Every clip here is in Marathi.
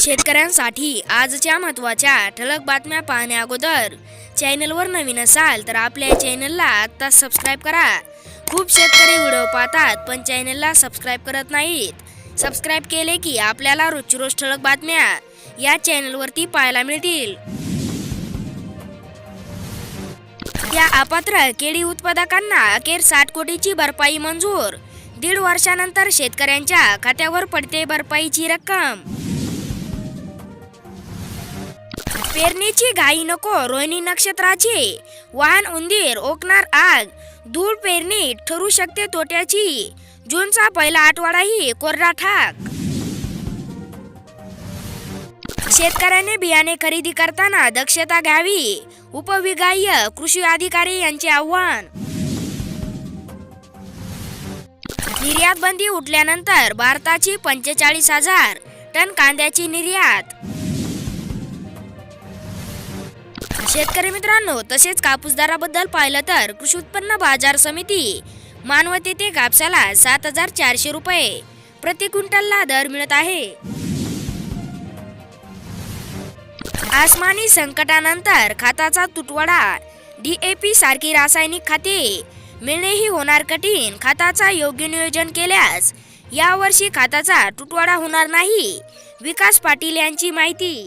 शेतकऱ्यांसाठी आजच्या महत्त्वाच्या ठळक बातम्या पाहण्या अगोदर चॅनलवर नवीन असाल तर आपल्या चॅनलला आत्ता सबस्क्राईब करा. खूप शेतकरी व्हिडिओ पाहतात पण चॅनलला सबस्क्राईब करत नाहीत. सबस्क्राईब केले की आपल्याला रोजची रोज ठळक बातम्या या चॅनलवरती पाहायला मिळतील. या अपात्र केळी उत्पादकांना अखेर साठ कोटीची भरपाई मंजूर. दीड वर्षानंतर शेतकऱ्यांच्या खात्यावर पडते भरपाईची रक्कम. पेरणीची घाई नको रोहिणी नक्षत्राची. वाहन उंदीर ओकणार आग. धूळ पेरणी ठरू शकते तोट्याची. जूनचा पहिला आठवडाही कोरडा ठाक. शेतकऱ्याने बियाणे खरेदी करताना दक्षता घ्यावी. उपविगाय कृषी अधिकारी यांचे आव्हान. निर्यात बंदी उठल्यानंतर भारताची पंचेचाळीस हजार टन कांद्याची निर्यात. शेतकरी मित्रांनो तसेच कापूस दराबद्दल पाहिलं तर कृषी उत्पन्न बाजार समिती मानवत येथे कापसाला सात हजार चारशे रुपये प्रति क्विंटलला दर मिळत आहे. आसमानी संकटानंतर खताचा तुटवडा डीएपी सारखी रासायनिक खते मिळणेही होणार कठीण खताचा योग्य नियोजन केल्यास यावर्षी खताचा तुटवडा होणार नाही विकास पाटील यांची माहिती.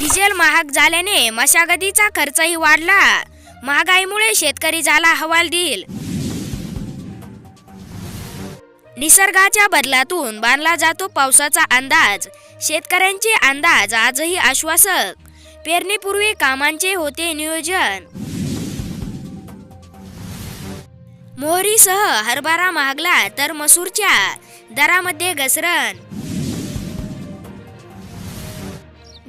डिझेल महाग झाल्याने मशागतीचा खर्चही वाढला. महागाईमुळे शेतकरी झाला हवालदिल निसर्गाच्या बदलातून बांधला जातो पावसाचा अंदाज. शेतकऱ्यांचे अंदाज आजही आश्वासक. पेरणीपूर्वी कामांचे होते नियोजन. मोहरीसह हरभरा महागला तर मसूरच्या दरामध्ये घसरण.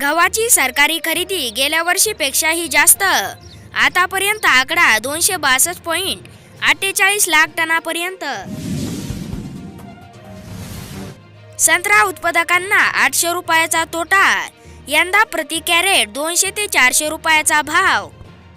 गव्हाची सरकारी खरेदी गेल्या वर्षीपेक्षाही जास्त. आतापर्यंत आकडा दोनशे बासष्ट पॉईंट अठ्ठेचाळीस लाख टनापर्यंत. संत्रा उत्पादकांना आठशे रुपयाचा तोटा. यंदा प्रति कॅरेट दोनशे ते चारशे रुपयाचा भाव.